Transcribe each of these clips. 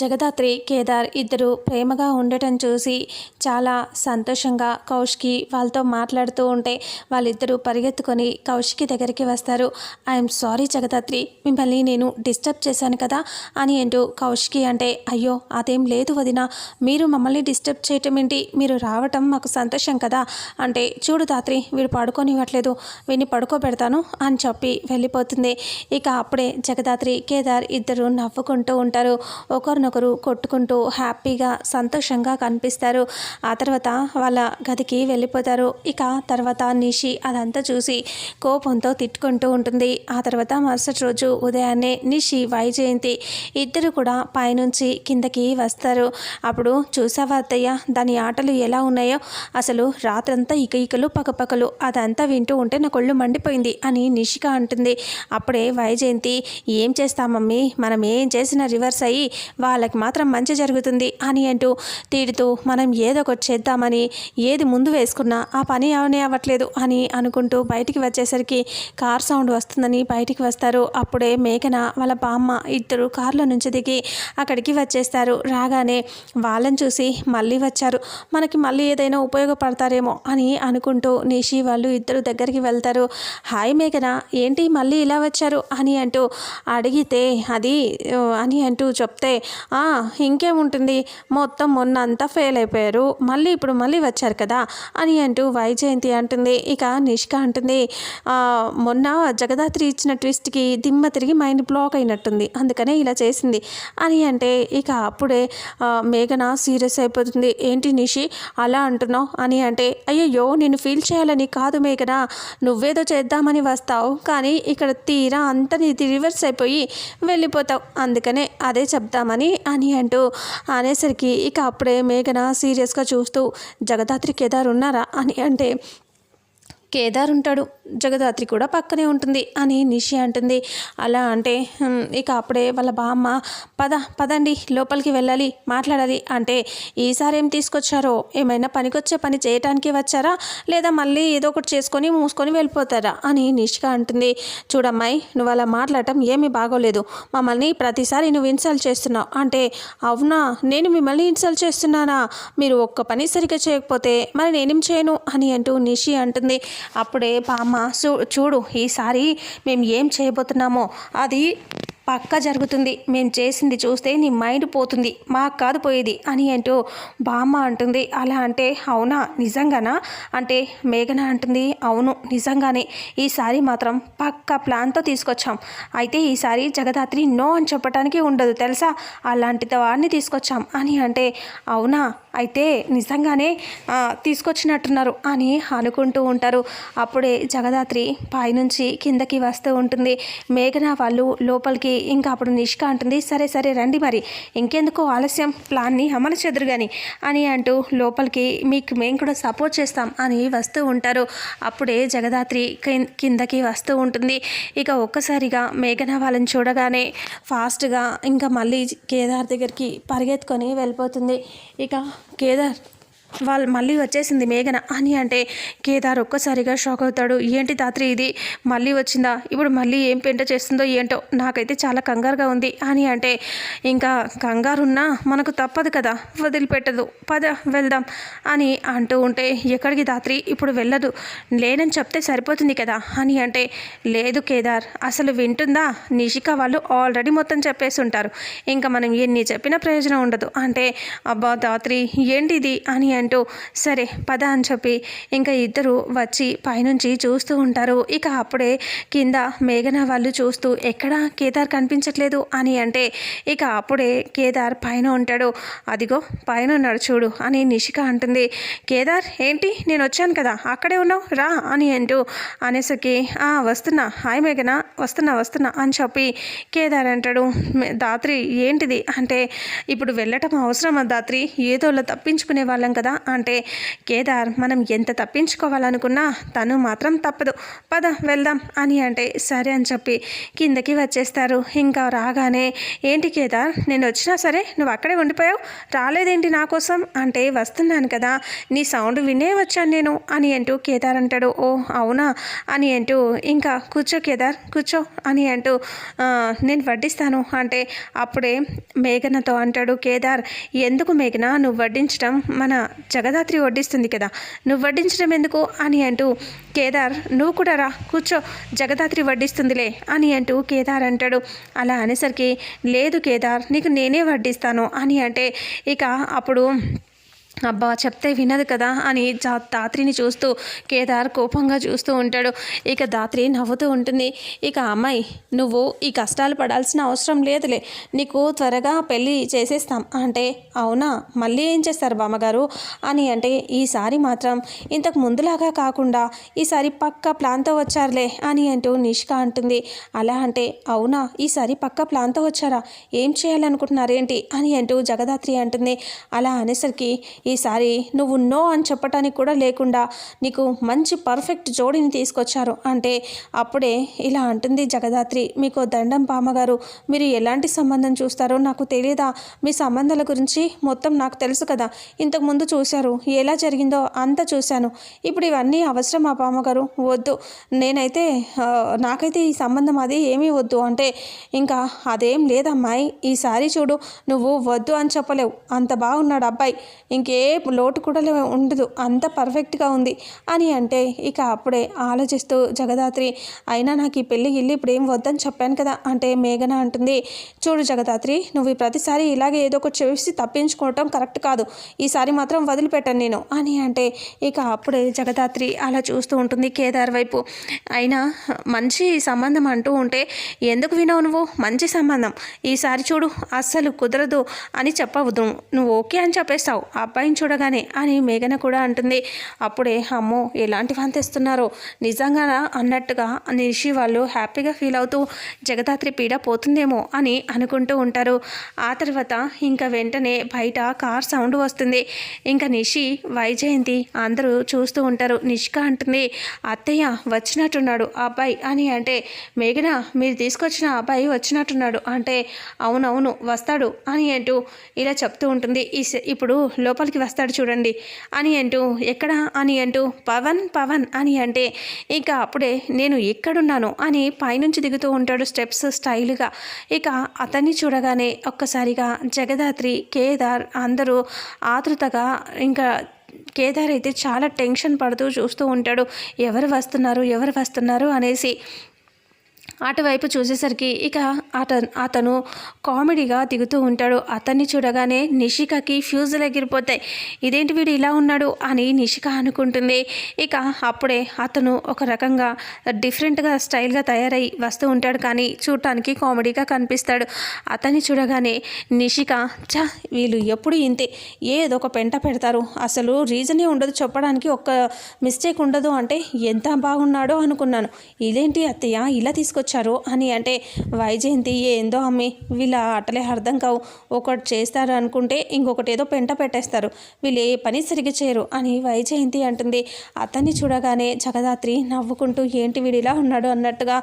జగదాత్రి కేదార్ ఇద్దరు ప్రేమగా ఉండటం చూసి చాలా సంతోషంగా కౌష్కి వాళ్ళతో మాట్లాడుతూ ఉంటే వాళ్ళిద్దరూ పరిగెత్తుకొని కౌశికి దగ్గరికి వస్తారు. ఐఎమ్ సారీ జగదాత్రి మిమ్మల్ని నేను డిస్టర్బ్ చేశాను కదా అని అంటూ కౌశికి అంటే అయ్యో అదేం లేదు వదిన మీరు మమ్మల్ని డిస్టర్బ్ చేయటం ఏంటి? మీరు రావటం మాకు సంతోషం కదా అంటే చూడు దాత్రి వీడు పడుకోనివ్వట్లేదు వీడిని పడుకోబెడతాను అని చెప్పి వెళ్ళిపోతుంది. ఇక అప్పుడే జగదాత్రి కేదార్ ఇద్దరు నవ్వుకుంటూ ఉంటారు. ఒకరు ఒకరినొకరు కొట్టుకుంటూ హ్యాపీగా సంతోషంగా కనిపిస్తారు. ఆ తర్వాత వాళ్ళ గదికి వెళ్ళిపోతారు. ఇక తర్వాత నిషి అదంతా చూసి కోపంతో తిట్టుకుంటూ ఉంటుంది. ఆ తర్వాత మరుసటి రోజు ఉదయాన్నే నిషి వైజయంతి ఇద్దరు కూడా పైనుంచి కిందకి వస్తారు. అప్పుడు చూసావా అత్తయ్య దాని ఆటలు ఎలా ఉన్నాయో? అసలు రాత్రంతా ఇక ఇకలు పకపకలు అదంతా వింటూ ఉంటే నా కొళ్ళు మండిపోయింది అని నిషిక అంటుంది. అప్పుడే వైజయంతి ఏం చేస్తామమ్మీ మనం ఏం చేసినా రివర్స్ అయ్యి వాళ్ళకి మాత్రం మంచి జరుగుతుంది అని అంటూ తిడుతూ మనం ఏదో ఒకటి చేద్దామని ఏది ముందు వేసుకున్నా ఆ పని అవనే అవ్వట్లేదు అని అనుకుంటూ బయటికి వచ్చేసరికి కార్ సౌండ్ వస్తుందని బయటికి వస్తారు. అప్పుడే మేఘన వాళ్ళ బామ్మ ఇద్దరు కార్లో నుంచి దిగి అక్కడికి వచ్చేస్తారు. రాగానే వాళ్ళని చూసి మళ్ళీ వచ్చారు. మనకి మళ్ళీ ఏదైనా ఉపయోగపడతారేమో అని అనుకుంటూ నిషి వాళ్ళు ఇద్దరు దగ్గరికి వెళ్తారు. హాయ్ మేఘన ఏంటి మళ్ళీ ఇలా వచ్చారు అని అంటూ అడిగితే అది అని అంటూ చెప్తే ఇంకేముంటుంది? మొత్తం మొన్న అంతా ఫెయిల్ అయిపోయారు. మళ్ళీ ఇప్పుడు మళ్ళీ వచ్చారు కదా? అని అంటూ వైజయంతి అంటుంది. ఇక నిష్క అంటుంది. మొన్న జగదాత్రి ఇచ్చిన ట్విస్ట్కి దిమ్మ తిరిగి మైండ్ బ్లాక్ అయినట్టుంది. అందుకనే ఇలా చేసింది. అని అంటే ఇక అప్పుడే మేఘన సీరియస్ అయిపోతుంది. ఏంటి నిషి అలా అంటున్నావు? అని అంటే అయ్యయ్యో నేను ఫీల్ చేయాలని కాదు మేఘన. నువ్వేదో చేద్దామని వస్తావు. కానీ ఇక్కడ తీరా అంతా నీది రివర్స్ అయిపోయి వెళ్ళిపోతావు. అందుకనే అదే చెప్దామని అని అంటూ అనేసరికి ఇక అప్పుడే మేఘన సీరియస్గా చూస్తూ జగదాత్రి కేదార్ ఉన్నారా? అని అంటే కేదార్ ఉంటాడు జగదాత్రి కూడా పక్కనే ఉంటుంది అని నిషి అంటుంది. అలా అంటే ఇక అప్పుడే వాళ్ళ బామ్మ పద పదండి లోపలికి వెళ్ళాలి మాట్లాడాలి. అంటే ఈసారి ఏం తీసుకొచ్చారో? ఏమైనా పనికొచ్చే పని చేయటానికి వచ్చారా? లేదా మళ్ళీ ఏదో ఒకటి చేసుకొని మూసుకొని వెళ్ళిపోతారా? అని నిష్క అంటుంది. చూడమ్మాయి నువ్వు అలా మాట్లాడటం ఏమీ బాగోలేదు. మమ్మల్ని ప్రతిసారి నువ్వు ఇన్సల్ట్ చేస్తున్నావు. అంటే అవునా? నేను మిమ్మల్ని ఇన్సల్ట్ చేస్తున్నానా? మీరు ఒక్క పని సరిగ్గా చేయకపోతే మరి నేనేం చేయను? అని అంటూ నిషి అంటుంది. అప్పుడే బామ్మ చూ చూడు ఈసారి మేము ఏం చేయబోతున్నామో అది పక్క జరుగుతుంది. మేము చేసింది చూస్తే నీ మైండ్ పోతుంది. మాకు కాదు పోయేది అని అంటూ బామ్మ అంటుంది. అలా అంటే అవునా? నిజంగానా? అంటే మేఘన అంటుంది అవును నిజంగానే. ఈసారి మాత్రం పక్క ప్లాన్తో తీసుకొచ్చాం. అయితే ఈసారి జగదాత్రి నో అని చెప్పడానికి ఉండదు తెలుసా? అలాంటి వాడిని తీసుకొచ్చాం అని అంటే అవునా? అయితే నిజంగానే తీసుకొచ్చినట్టున్నారు అని అనుకుంటూ ఉంటారు. అప్పుడే జగదాత్రి పైనుంచి కిందకి వస్తూ ఉంటుంది. మేఘన వాళ్ళు లోపలికి ఇంకా అప్పుడు నిష్క అంటుంది సరే సరే రండి మరి. ఇంకెందుకు ఆలస్యం. ప్లాన్ని అమలు చెదురు కానీ అని అంటూ లోపలికి మీకు మేము కూడా సపోర్ట్ చేస్తాం అని వస్తూ ఉంటారు. అప్పుడే జగదాత్రి కిం- కిందకి వస్తూ ఉంటుంది. ఇక ఒక్కసారిగా మేఘన వాళ్ళని చూడగానే ఫాస్ట్గా ఇంకా మళ్ళీ కేదార్ దగ్గరికి పరిగెత్తుకొని వెళ్ళిపోతుంది. ఇక కేదార్ వాళ్ళు మళ్ళీ వచ్చేసింది మేఘన. అని అంటే కేదార్ ఒక్కసారిగా షాక్ అవుతాడు. ఏంటి తాత్రి ఇది? మళ్ళీ వచ్చిందా? ఇప్పుడు మళ్ళీ ఏం పెంట చేస్తుందో ఏంటో నాకైతే చాలా కంగారుగా ఉంది. అని అంటే ఇంకా కంగారున్నా మనకు తప్పదు కదా. వదిలిపెట్టదు. పద వెళ్దాం. అని అంటూ ఉంటే ఎక్కడికి తాత్రి? ఇప్పుడు వెళ్ళదు. లేనని చెప్తే సరిపోతుంది కదా. అని అంటే లేదు కేదార్. అసలు వింటుందా? నిషిక వాళ్ళు ఆల్రెడీ మొత్తం చెప్పేసి ఉంటారు. ఇంకా మనం ఎన్ని చెప్పినా ప్రయోజనం ఉండదు. అంటే అబ్బా తాత్రి ఏంటిది? అని అంటూ సరే పద అని చెప్పి ఇంకా ఇద్దరు వచ్చి పైనుంచి చూస్తూ ఉంటారు. ఇక అప్పుడే కింద మేఘన వాళ్ళు చూస్తూ ఎక్కడ? కేదార్ కనిపించట్లేదు అని అంటే ఇక అప్పుడే కేదార్ పైన ఉంటాడు. అదిగో పైన ఉన్నాడు చూడు అని నిషిక అంటుంది. కేదార్ ఏంటి? నేను వచ్చాను కదా అక్కడే ఉన్నావు? రా అని అంటూ అనేసరికి "ఆ, వస్తున్నా. హాయ్ మేఘన. వస్తున్నా వస్తున్నా అని చెప్పి కేదార్ అంటాడు. "మే- దాత్రి ఏంటిది? అంటే ఇప్పుడు వెళ్ళటం అవసరమా దాత్రి? ఏదోలా తప్పించుకునే వాళ్ళం కదా కదా అంటే కేదార్ మనం ఎంత తప్పించుకోవాలనుకున్నా తను మాత్రం తప్పదు. పద వెళ్దాం అని అంటే సరే అని చెప్పి కిందకి వచ్చేస్తారు. ఇంకా రాగానే ఏంటి కేదార్ నేను వచ్చినా సరే నువ్వు అక్కడే ఉండిపోయావు? రాలేదేంటి నా కోసం? అంటే వస్తున్నాను కదా నీ సౌండ్ వినే వచ్చాను నేను అని అంటూ కేదార్ అంటాడు. ఓ అవునా? అని అంటూ ఇంకా కూర్చో కేదార్ కూర్చో అని అంటూ నేను వడ్డిస్తాను అంటే అప్పుడే మేఘనతో అంటాడు కేదార్ ఎందుకు మేఘన? నువ్వు వడ్డించడం మన జగదాత్రి వడ్డిస్తుంది కదా. నువ్వు వడ్డించడం ఎందుకు? అని అంటూ కేదార్ నువ్వు కూడా రా కూర్చో జగదాత్రి వడ్డిస్తుందిలే అని అంటూ కేదార్ అంటాడు. అలా అనేసరికి లేదు కేదార్ నీకు నేనే వడ్డిస్తాను అని అంటే ఇక అప్పుడు అబ్బా చెప్తే వినదు కదా అని జా దాత్రిని చూస్తూ కేదార్ కోపంగా చూస్తూ ఉంటాడు. ఇక దాత్రి నవ్వుతూ ఉంటుంది. ఇక అమ్మాయి నువ్వు ఈ కష్టాలు పడాల్సిన అవసరం లేదులే. నీకు త్వరగా పెళ్ళి చేసేస్తాం. అంటే అవునా? మళ్ళీ ఏం చేస్తారు బామ్మగారు? అని అంటే ఈసారి మాత్రం ఇంతకు ముందులాగా కాకుండా ఈసారి పక్క ప్లాన్తో వచ్చారులే అని అంటూ నిష్క అంటుంది. అలా అంటే అవునా? ఈసారి పక్క ప్లాన్తో వచ్చారా? ఏం చేయాలనుకుంటున్నారేంటి? అని అంటూ జగదాత్రి అంటుంది. అలా అనేసరికి ఈసారి నువ్వు నో అని చెప్పటానికి కూడా లేకుండా నీకు మంచి పర్ఫెక్ట్ జోడిని తీసుకొచ్చారు. అంటే అప్పుడే ఇలా అంటుంది జగదాత్రి మీకు దండం పామగారు మీరు ఎలాంటి సంబంధం చూస్తారో నాకు తెలియదా మీ సంబంధాల గురించి మొత్తం నాకు తెలుసు కదా. ఇంతకుముందు చూశారు ఎలా జరిగిందో అంతా చూశాను. ఇప్పుడు ఇవన్నీ అవసరం ఆ పామగారు? వద్దు. నేనైతే నాకైతే ఈ సంబంధం అది ఏమీ వద్దు. అంటే ఇంకా అదేం లేదమ్మాయి. ఈసారి చూడు నువ్వు వద్దు అని చెప్పలేవు. అంత బాగున్నాడు అబ్బాయి. ఇంకే ఏ లోటు కూడా ఉండదు. అంత పర్ఫెక్ట్గా ఉంది. అని అంటే ఇక అప్పుడే ఆలోచిస్తూ జగదాత్రి అయినా నాకు ఈ పెళ్ళి ఇల్లు ఇప్పుడు ఏం వద్దని చెప్పాను కదా అంటే మేఘన అంటుంది. చూడు జగదాత్రి నువ్వు ప్రతిసారి ఇలాగే ఏదో ఒకటి చేసి తప్పించుకోవటం కరెక్ట్ కాదు. ఈసారి మాత్రం వదిలిపెట్టాను నేను అని అంటే ఇక అప్పుడే జగదాత్రి అలా చూస్తూ ఉంటుంది కేదార్ వైపు. అయినా మంచి సంబంధం అంటూ ఉంటే ఎందుకు వినవు నువ్వు? మంచి సంబంధం. ఈసారి చూడు అస్సలు కుదరదు అని చెప్పవద్దు. నువ్వు ఓకే అని చెప్పేస్తావు. అబ్బాయి అబ్బాయిని చూడగానే అని మేఘన కూడా అంటుంది అప్పుడే అమ్మో ఎలాంటి వాన్ తెస్తున్నారో నిజంగా అన్నట్టుగా నిషి వాళ్ళు హ్యాపీగా ఫీల్ అవుతూ జగదాత్రి పీడ పోతుందేమో అని అనుకుంటూ ఉంటారు. ఆ తర్వాత ఇంకా వెంటనే బయట కార్ సౌండ్ వస్తుంది. ఇంకా నిషి వైజయంతి అందరూ చూస్తూ ఉంటారు. నిష్క అంటుంది అత్తయ్య వచ్చినట్టున్నాడు అబ్బాయి అని అంటే మేఘన మీరు తీసుకొచ్చిన అబ్బాయి వచ్చినట్టున్నాడు అంటే అవునవును వస్తాడు అని అంటూ ఇలా చెప్తూ ఉంటుంది. ఈ ఇప్పుడు లోపలికి వస్తాడు చూడండి. అని అంటూ ఎక్కడ? అని అంటూ పవన్ పవన్ అని అంటే ఇక అప్పుడే నేను ఎక్కడున్నాను అని పైనుంచి దిగుతూ ఉంటాడు స్టెప్స్ స్టైల్గా. ఇక అతన్ని చూడగానే ఒక్కసారిగా జగదాత్రి కేదార్ అందరూ ఆతృతగా ఇంకా కేదార్ అయితే చాలా టెన్షన్ పడుతూ చూస్తూ ఉంటాడు. ఎవరు వస్తున్నారు? ఎవరు వస్తున్నారు? అనేసి అటువైపు చూసేసరికి ఇక అత అతను కామెడీగా దిగుతూ ఉంటాడు. అతన్ని చూడగానే నిషికకి ఫ్యూజులు ఎగిరిపోతాయి. ఇదేంటి వీడు ఇలా ఉన్నాడు? అని నిషిక అనుకుంటుంది. ఇక అప్పుడే అతను ఒక రకంగా డిఫరెంట్గా స్టైల్గా తయారై వస్తూ ఉంటాడు కానీ చూడటానికి కామెడీగా కనిపిస్తాడు. అతన్ని చూడగానే నిషిక చా వీళ్ళు ఎప్పుడు ఇంతే. ఏదో ఒక పెంట పెడతారు. అసలు రీజనే ఉండదు. చెప్పడానికి ఒక్క మిస్టేక్ ఉండదు. అంటే ఎంత బాగున్నాడో అనుకున్నాను. ఇదేంటి అత్తయ్య? ఇలా తీసుకొచ్చి తీసుకొచ్చారు అని అంటే వైజయంతి ఏందో అమ్మి వీళ్ళ ఆటలే అర్థం కావు. ఒకటి చేస్తారు అనుకుంటే ఇంకొకటి ఏదో పెంట పెట్టేస్తారు. వీళ్ళు ఏ పని సరిగ్గా చేయరు అని వైజయంతి అంటుంది. అతన్ని చూడగానే జగదాత్రి నవ్వుకుంటూ ఏంటి వీడిలా ఉన్నాడు అన్నట్టుగా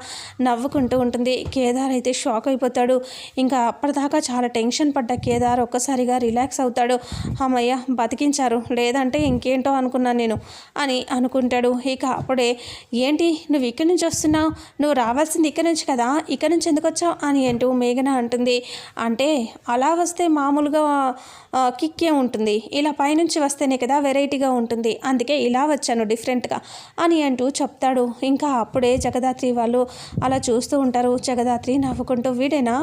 నవ్వుకుంటూ ఉంటుంది. కేదార్ అయితే షాక్ అయిపోతాడు. ఇంకా అప్పటిదాకా చాలా టెన్షన్ పడ్డ కేదార్ ఒక్కసారిగా రిలాక్స్ అవుతాడు. అమ్మయ్య బతికించారు. లేదంటే ఇంకేంటో అనుకున్నాను నేను అని అనుకుంటాడు. ఇక అప్పుడే ఏంటి నువ్వు ఇక్కడి నుంచి వస్తున్నావు? నువ్వు రావాల్సింది ఇక్కడి నుంచి కదా ఇక్కడి నుంచి ఎందుకు వచ్చావు అని అంటూ మేఘన అంటుంది. అంటే అలా వస్తే మామూలుగా కిక్కే ఉంటుంది. ఇలా పైనుంచి వస్తేనే కదా వెరైటీగా ఉంటుంది. అందుకే ఇలా వచ్చాను డిఫరెంట్గా అని అంటూ చెప్తాడు. ఇంకా అప్పుడే జగదాత్రి వాళ్ళు అలా చూస్తూ ఉంటారు. జగదాత్రి నవ్వుకుంటూ వీడేనా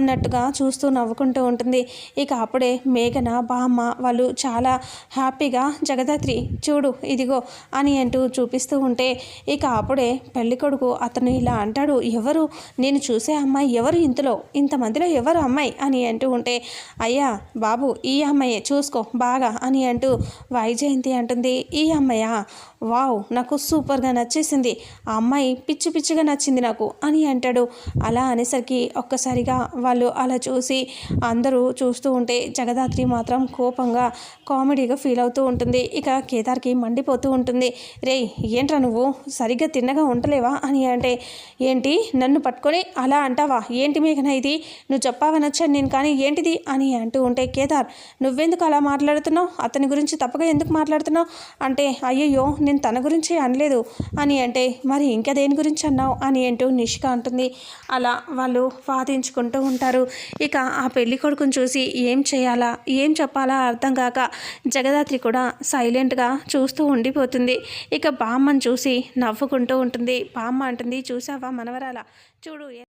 అన్నట్టుగా చూస్తూ నవ్వుకుంటూ ఉంటుంది. ఇక అప్పుడే మేఘన బామ్మ వాళ్ళు చాలా హ్యాపీగా జగదాత్రి చూడు ఇదిగో అని అంటూ చూపిస్తూ ఉంటే ఇక అప్పుడే పెళ్ళికొడుకు అతను ఇలా అంటాడు. ఎవరు? నేను చూసే అమ్మాయి ఎవరు ఇంతలో? ఇంతమందిలో ఎవరు అమ్మాయి? అని అంటూ ఉంటే అయ్యా బాబు ఈ అమ్మాయే చూసుకో బాగా అని అంటూ వైజయంతి అంటుంది. ఈ అమ్మాయా? వావ్ నాకు సూపర్గా నచ్చేసింది. ఆ అమ్మాయి పిచ్చి పిచ్చిగా నచ్చింది నాకు అని అంటాడు. అలా అనేసరికి ఒక్కసారిగా వాళ్ళు అలా చూసి అందరూ చూస్తూ ఉంటే జగదాత్రి మాత్రం కోపంగా కామెడీగా ఫీల్ అవుతూ ఉంటుంది. ఇక కేదార్కి మండిపోతూ ఉంటుంది. రే ఏంట్రా నువ్వు? సరిగ్గా తిన్నగా ఉండలేవా? అని అంటే ఏంటి? నన్ను పట్టుకొని అలా అంటావా? ఏంటి మేఘన ఇది? నువ్వు చెప్పావనొచ్చాను నేను కానీ ఏంటిది అని అంటూ ఉంటే కేదార్ నువ్వెందుకు అలా మాట్లాడుతున్నావు? అతని గురించి తప్పగా ఎందుకు మాట్లాడుతున్నావు? అంటే అయ్యయ్యో నేను తన గురించి అనలేదు అని అంటే మరి ఇంకా దేని గురించి అన్నావు? అని అంటూ నిష్క అంటుంది. అలా వాళ్ళు వాదించుకుంటూ ఉంటారు. ఇక ఆ పెళ్ళి కొడుకుని చూసి ఏం చేయాలా? ఏం చెప్పాలా అర్థం కాక జగదాత్రి కూడా సైలెంట్గా చూస్తూ ఉండిపోతుంది. ఇక బామ్మని చూసి నవ్వుకుంటూ ఉంటుంది. బామ్మ అంటుంది చూసావా လာကျို့တို့ရဲ့